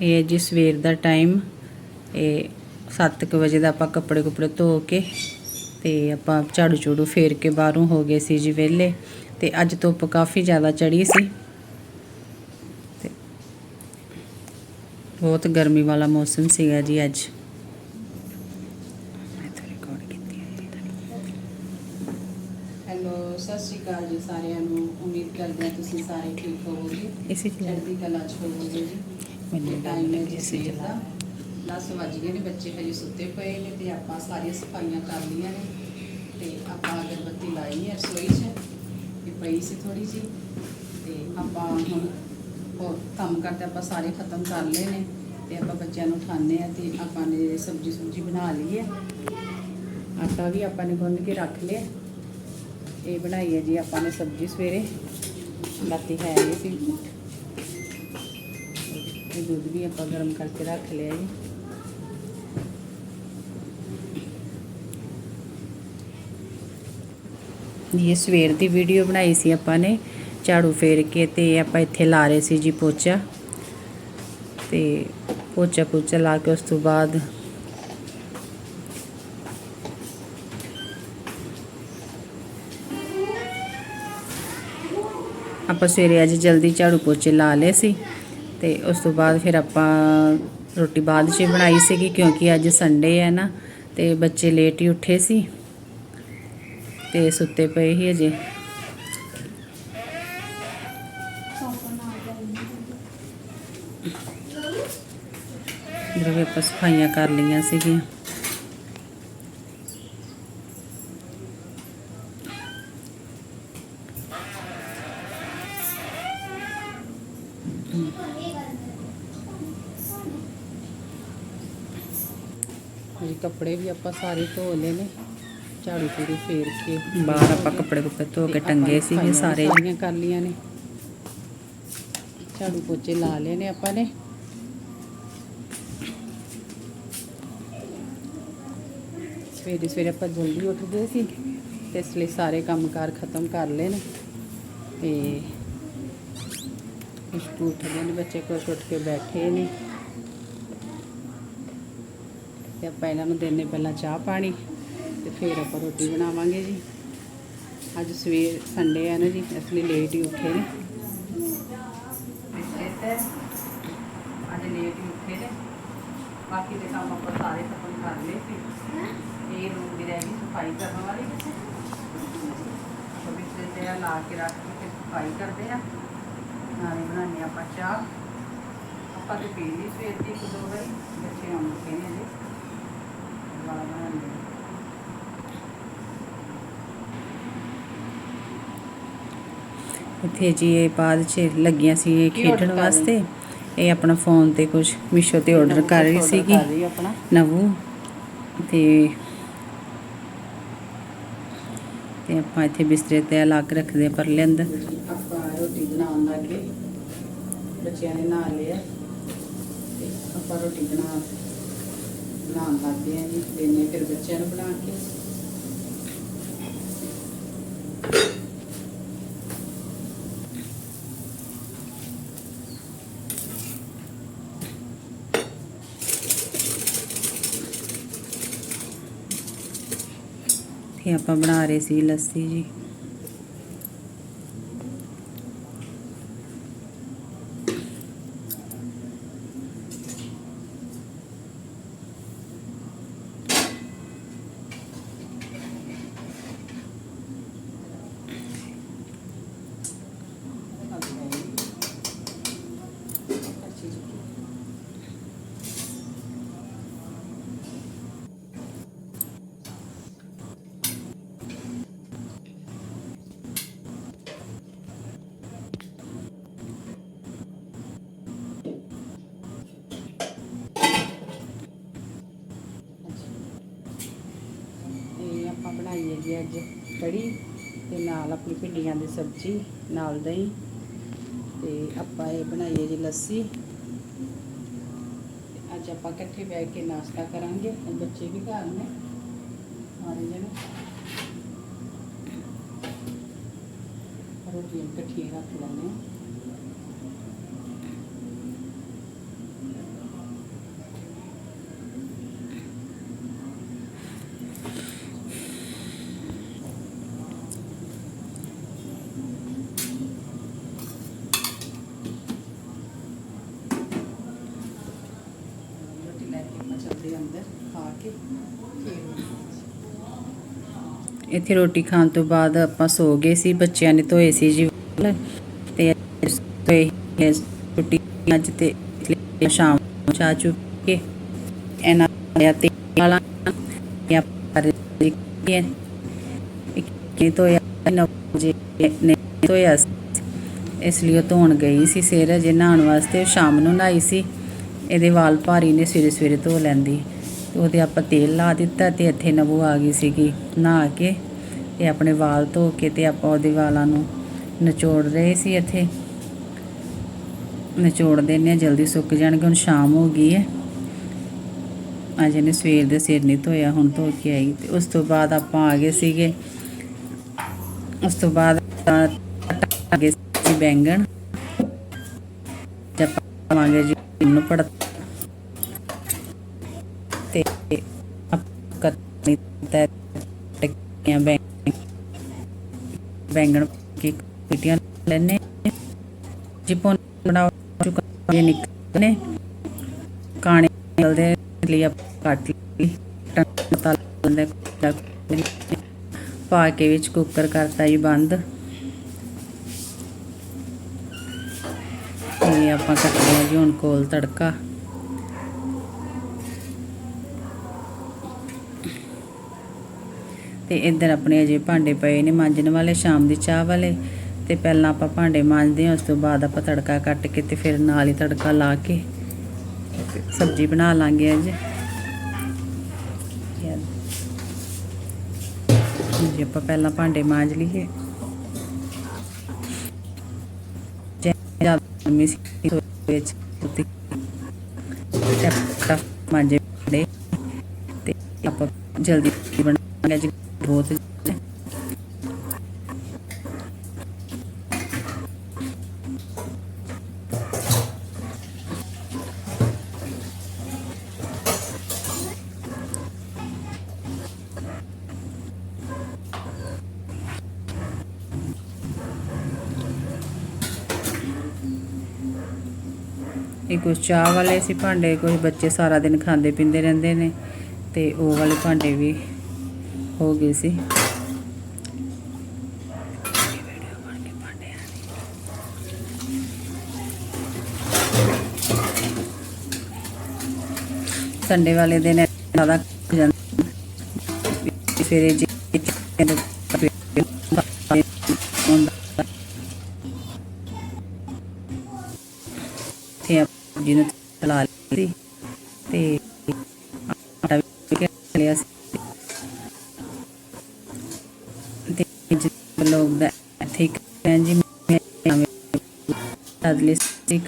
ਇਹ ਹੈ ਜੀ ਸਵੇਰ ਦਾ ਟਾਈਮ। ਇਹ 7:00 ਵਜੇ ਦਾ ਆਪਾਂ ਕੱਪੜੇ ਕੁਪੜੇ ਧੋ ਕੇ ਤੇ ਆਪਾਂ ਝਾੜੂ ਝੂੜੂ ਫੇਰ ਕੇ ਬਾਹਰੋਂ ਹੋ ਗਏ ਸੀ ਜੀ ਵਿਹਲੇ। ਤੇ ਅੱਜ ਧੁੱਪ ਕਾਫੀ ਜ਼ਿਆਦਾ ਚੜੀ ਸੀ। ਤੇ ਬਹੁਤ ਗਰਮੀ ਵਾਲਾ ਮੌਸਮ ਸੀਗਾ ਜੀ ਅੱਜ। ਸਤਿ ਸ਼੍ਰੀ ਅਕਾਲ ਜੀ ਸਾਰਿਆਂ ਨੂੰ। ਉਮੀਦ ਕਰਦੇ ਹਾਂ ਤੁਸੀਂ ਸਾਰੇ ਠੀਕ ਹੋਵੋਗੇ। ਇਸੇ ਚੜ੍ਹਦੀ ਕਲਾ ਚ ਹੋਵੋਗੇ ਜੀ। ਮੈਨੂੰ ਟਾਈਮ ਇਸੇ ਸਵੇਰ ਦਾ 10 ਵੱਜ ਗਏ ਨੇ ਬੱਚੇ ਹਜੇ ਸੁੱਤੇ ਪਏ ਨੇ ਤੇ ਆਪਾਂ ਸਾਰੀਆਂ ਸਫਾਈਆਂ ਕਰ ਲਈਆਂ ਨੇ ਤੇ ਆਪਾਂ ਅਗਰਬੱਤੀ ਲਾਈ ਹੈ ਰਸੋਈ 'ਚ ਇਹ ਪਈ ਸੀ ਥੋੜੀ ਜੀ ਤੇ ਆਪਾਂ ਹੁਣ ਹੋਰ ਕੰਮ ਕਰਦੇ ਆਪਾਂ ਸਾਰੇ ਖਤਮ ਕਰ ਲਏ ਨੇ ਤੇ ਆਪਾਂ ਬੱਚਿਆਂ ਨੂੰ ਉਠਾਉਂਦੇ ਆ ਤੇ ਆਪਾਂ ਨੇ ਸਬਜ਼ੀ ਸੁਬਜ਼ੀ ਬਣਾ ਲਈ ਹੈ। ਆਟਾ ਵੀ ਆਪਾਂ ਨੇ ਗੁੰਨ ਕੇ ਰੱਖ ਲਿਆ। ਇਹ ਬਣਾਈ ਹੈ ਜੀ ਆਪਾਂ ਨੇ ਸਬਜ਼ੀ ਸਵੇਰੇ ਰਾਤੀ ਹੈ ਨਹੀਂ ਸੀ। ਇਹ ਦੁੱਧ ਵੀ ਆਪਾਂ ਗਰਮ ਕਰਕੇ ਰੱਖ ਲਿਆ ਜੀ, ਇਹ ਸਵੇਰ ਦੀ ਵੀਡੀਓ ਬਣਾਈ ਸੀ ਆਪਾਂ ਨੇ, ਝਾੜੂ ਫੇਰ ਕੇ ਤੇ ਆਪਾਂ ਇੱਥੇ ਲਾ ਰਹੇ ਸੀ ਜੀ ਪੋਚਾ। ਤੇ ਪੋਚਾ ਪੋਚਾ ਲਾ ਕੇ ਉਸ ਤੋਂ ਬਾਅਦ ਆਪਾਂ ਸਵੇਰੇ ਅੱਜ ਜਲਦੀ ਝਾੜੂ ਪੋਚੇ ਲਾ ਲਏ ਸੀ। ਤੇ ਉਸ ਤੋਂ ਬਾਅਦ ਫਿਰ ਆਪਾਂ ਰੋਟੀ ਬਾਅਦ 'ਚ ਬਣਾਈ ਸੀਗੀ, ਕਿਉਂਕਿ ਅੱਜ ਸੰਡੇ ਹੈ ਨਾ, ਤੇ ਬੱਚੇ ਲੇਟ ਹੀ ਉੱਠੇ ਸੀ, ਤੇ ਸੁੱਤੇ ਪਏ ਸੀ ਅਜੇ। ਜਿਹੜੇ ਆਪਾਂ ਸਫਾਈਆਂ ਕਰ ਲਈਆਂ ਸੀਗੀਆਂ। ਜੀ ਕੱਪੜੇ ਵੀ ਆਪਾਂ ਸਾਰੇ ਧੋ ਲਏ ਨੇ। ਝਾੜੂ ਝੂੜੂ ਫੇਰ ਕੇ। ਬਾਹਰ ਆਪਾਂ ਕੱਪੜੇ ਕੁੱਪੜੇ ਧੋ ਕੇ ਟੰਗੇ ਸੀਗੇ ਸਾਰੇ। ਸਾਰੀਆਂ ਕਰ ਲੀਆਂ ਨੇ। ਝਾੜੂ ਪੋਚੇ ਲਾ ਲਏ ਨੇ ਆਪਾਂ ਨੇ। ਸਵੇਰੇ ਸਵੇਰੇ ਆਪਾਂ ਜਲਦੀ ਉੱਠ ਗਏ ਸੀ ਤੇ ਇਸ ਲਈ ਸਾਰੇ ਕੰਮਕਾਰ ਖਤਮ ਕਰ ਲਏ ਨੇ। ਤੇ ਕੁਛ ਕੁ ਉੱਠ ਗਏ ਨੇ ਬੱਚੇ ਕੁਛ ਉੱਠ ਕੇ ਬੈਠੇ ਨੇ। ਤੇ ਆਪਾਂ ਇਹਨਾਂ ਨੂੰ ਦੇਣੇ ਪਹਿਲਾਂ ਚਾਹ ਪਾਣੀ ਤੇ ਫਿਰ ਆਪਾਂ ਰੋਟੀ ਬਣਾਵਾਂਗੇ ਜੀ। ਅੱਜ ਸਵੇਰ ਸੰਡੇ ਆ ਨਾ ਜੀ ਇਸ ਲਈ ਲੇਟ ਹੀ ਉੱਠੇ ਨੇ। ਅੱਜ ਲੇਟ ਹੀ ਉੱਠੇ ਨੇ। ਬਾਕੀ ਦੇ ਕੰਮ ਆਪਾਂ ਸਾਰੇ ਖਤਮ ਕਰ ਲਏ ਸੀ। ਇਹ ਰੂਮ ਦੀ ਰਹਿ ਗਈ ਸਫ਼ਾਈ ਕਰਨ ਵਾਲੀ ਤੇ ਆ ਲਾ ਕੇ ਰੱਖ ਕੇ ਸਫ਼ਾਈ ਕਰਦੇ ਆ। ਨਾਲੇ ਆਪਾਂ ਚਾਹ। ਆਪਾਂ ਤੇ ਪੀ ਲਈ ਸਵੇਰ ਦੀ ਇੱਕ ਦੋ ਵਾਰੀ ਬੱਚੇ ਲੱਗੇ ਨੇ ਜੀ ਵਾਲਾ ਬਣਾਉਂਦੇ ਆ ਇੱਥੇ ਜੀ ਇਹ ਬਾਅਦ ਚ ਲੱਗੀਆਂ ਸੀ ਇਹ ਖੇਡਣ? ਵਾਸਤੇ। ਇਹ ਆਪਣਾ ਫੋਨ ਤੇ ਕੁਝ ਮੀਸ਼ੋ ਤੇ ਆਰਡਰ ਕਰ ਰਹੀ ਸੀਗੀ। ਨਵੂ। ਤੇ ਤੇ ਆਪਾਂ ਇੱਥੇ ਬਿਸਤਰੇ ਤੇ ਅਲੱਗ ਰੱਖਦੇ ਆ ਪਰਲੇ ਅੰਦਰ। ਆਪਾਂ ਰੋਟੀ ਬਣਾਉਣ ਲੱਗੇ। ਬੱਚਿਆਂ ਨੇ ਨਹਾ ਲਿਆ। ਤੇ ਆਪਾਂ ਰੋਟੀ ਬਣਾ ਬਣਾਉਣ ਲੱਗੇ ਆ ਜੀ। ਦੇਨੇ ਫਿਰ ਬੱਚਿਆਂ ਨੂੰ ਬਣਾ ਕੇ। ਤੇ ਆਪਾਂ ਬਣਾ ਰਹੇ ਸੀ ਲੱਸੀ ਜੀ ਇਹ ਆਪਾਂ ਬਣਾਈ ਹੈ ਜੀ ਅੱਜ ਕੜੀ ਤੇ ਨਾਲ ਆਪਣੀ ਭਿੰਡੀਆਂ ਦੀ ਸਬਜ਼ੀ, ਨਾਲ ਦਹੀਂ ਤੇ ਆਪਾਂ ਇਹ ਬਣਾਈਏ ਹੈ ਜੀ ਲੱਸੀ। ਅੱਜ ਆਪਾਂ ਇਕੱਠੇ ਬੈਠ ਕੇ ਨਾਸ਼ਤਾ ਕਰਾਂਗੇ ਬੱਚੇ ਵੀ ਘਰ ਨੇ, ਸਾਰੇ ਜਣੇ। ਰੋਟੀ ਇਕੱਠੀਆਂ ਰੱਖ ਲੈਂਦੇ ਹਾਂ ਚੱਲਦੇ ਅੰਦਰ ਖਾ ਕੇ ਇੱਥੇ ਰੋਟੀ ਖਾਣ ਤੋਂ ਬਾਅਦ ਆਪਾਂ ਸੋ ਗਏ ਸੀ, ਬੱਚਿਆਂ ਨੇ ਧੋਏ ਸੀ ਜੀ। ਤੇ ਤੇ ਛੁੱਟੀ ਅੱਜ ਤੇ ਸ਼ਾਮ ਨੂੰ ਚਾਹ ਚੁ ਇਹਨਾਂ ਆ ਤੇ ਵਾਲਾ ਜਾਂ ਪਰ ਇਹ ਕਿ ਧੋਇਆ, ਨੌ ਵਜੇ ਨੇ ਧੋਇਆ ਸੀ। ਇਸ ਲਈ ਉਹ ਧੋਣ ਗਈ ਸੀ ਸਿਰ ਅਜੇ ਨਹਾਉਣ ਵਾਸਤੇ ਉਹ ਸ਼ਾਮ ਨੂੰ ਨਹਾਈ ਸੀ। ਇਹਦੇ ਵਾਲ ਭਾਰੀ ਨੇ ਸਵੇਰੇ ਸਵੇਰੇ ਧੋ ਲੈਂਦੀ। ਤੇ ਉਹਦੇ ਆਪਾਂ ਤੇਲ ਲਾ ਦਿੱਤਾ ਤੇ ਇੱਥੇ ਨਬੂ ਆ ਗਈ ਸੀਗੀ। ਨਹਾ ਕੇ ਤੇ ਆਪਣੇ ਵਾਲ ਧੋ ਕੇ ਤੇ ਆਪਾਂ ਉਹਦੇ ਵਾਲਾਂ ਨੂੰ ਨਿਚੋੜ ਰਹੇ ਸੀ ਇੱਥੇ। ਨਿਚੋੜ ਦਿੰਦੇ ਹਾਂ, ਜਲਦੀ ਸੁੱਕ ਜਾਣਗੇ, ਹੁਣ ਸ਼ਾਮ ਹੋ ਗਈ ਹੈ। ਅੱਜ ਇਹਨੇ ਸਵੇਰ ਦੇ ਸਿਰ ਨਹੀਂ ਧੋਇਆ, ਹੁਣ ਧੋ ਕੇ ਆਈ। ਤੇ ਉਸ ਤੋਂ ਬਾਅਦ ਆਪਾਂ ਆ ਗਏ ਸੀਗੇ। ਉਸ ਤੋਂ ਬਾਅਦ ਆਪਾਂ ਸੀ ਬੈਂਗਣ। ਜਦ ਜੀ ਇਹਨੂੰ ਪੜ ਤੇ ਆਪਾਂ ਕਟਨੀ ਤੇ ਟਿੱਕੀਆਂ ਬੈਂਗਣ ਕੀ ਪਿਟੀਆਂ ਲੈਣੇ ਜਿਪੋਂ ਬਣਾਓ ਚੁੱਕਾ ਨਿਕਲਨੇ ਕਾਣੇ ਨਿਕਲਦੇ ਲਈ ਆਪਾਂ ਕੱਟ ਲਈ। ਟੰਤਾ ਲੈਂਦੇ ਪਾ ਕੇ ਵਿੱਚ ਕੁੱਕਰ ਕਰਤਾ ਜੀ ਬੰਦ। ਤੇ ਆਪਾਂ ਕੱਟਦੇ ਹਾਂ ਜੀ, ਹੁਣ ਕੋਲ ਤੜਕਾ। ਤੇ ਇੱਧਰ ਆਪਣੇ ਅਜੇ ਭਾਂਡੇ ਪਏ ਨੇ ਮਾਂਜਣ ਵਾਲੇ, ਸ਼ਾਮ ਦੀ ਚਾਹ ਵਾਲੇ। ਤੇ ਪਹਿਲਾਂ ਆਪਾਂ ਭਾਂਡੇ ਮਾਂਜਦੇ ਹਾਂ, ਉਸ ਤੋਂ ਬਾਅਦ ਆਪਾਂ ਤੜਕਾ ਕੱਟ ਕੇ ਤੇ ਫਿਰ ਨਾਲ ਹੀ ਤੜਕਾ ਲਾ ਕੇ ਸਬਜ਼ੀ ਬਣਾ ਲਾਂਗੇ ਅੱਜ। ਜੀ ਆਪਾਂ ਪਹਿਲਾਂ ਭਾਂਡੇ ਮਾਂਜ ਲਈਏ। ਜ਼ਿਆਦਾ ਮਿਸ ਵਿੱਚ ਤੇ ਮਾਂਜੇ ਦੇ ਤੇ ਆਪਾਂ ਜਲਦੀ ਬਣਾਂਗੇ ਜੀ ਬਹੁਤ ਇਹ ਕੁਛ ਚਾਹ ਵਾਲੇ ਸੀ ਭਾਂਡੇ ਕੋਈ ਬੱਚੇ ਸਾਰਾ ਦਿਨ ਖਾਂਦੇ ਪੀਂਦੇ ਰਹਿੰਦੇ ਨੇ ਤੇ ਉਹ ਵਾਲੇ ਭਾਂਡੇ ਵੀ ਹੋ ਗਈ ਸੀ। ਸੰਡੇ ਵਾਲੇ ਦਿਨ ਜ਼ਿਆਦਾ ਜਾਂਦਾ ਫਿਰ ਜੀ ਜਿਸ ਲੋਕ ਦਾ ਠੀਕ ਹੈ ਜੀ ਮੈਂ ਅਦਲੇ ਸੀ